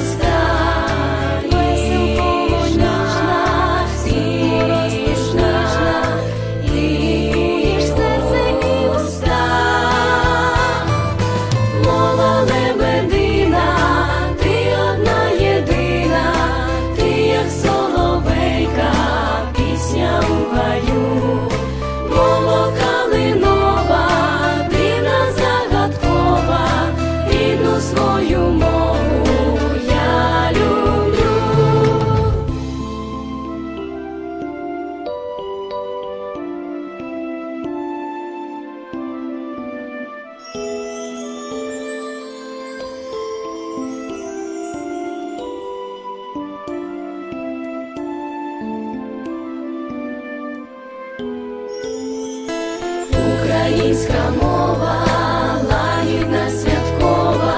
the. Українська мова, святкова,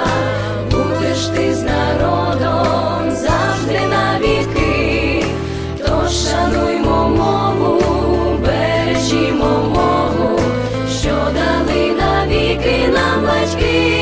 будеш ти з народом завжди навіки, тож шануймо мову, бережімо мову, що дали навіки нам батьки.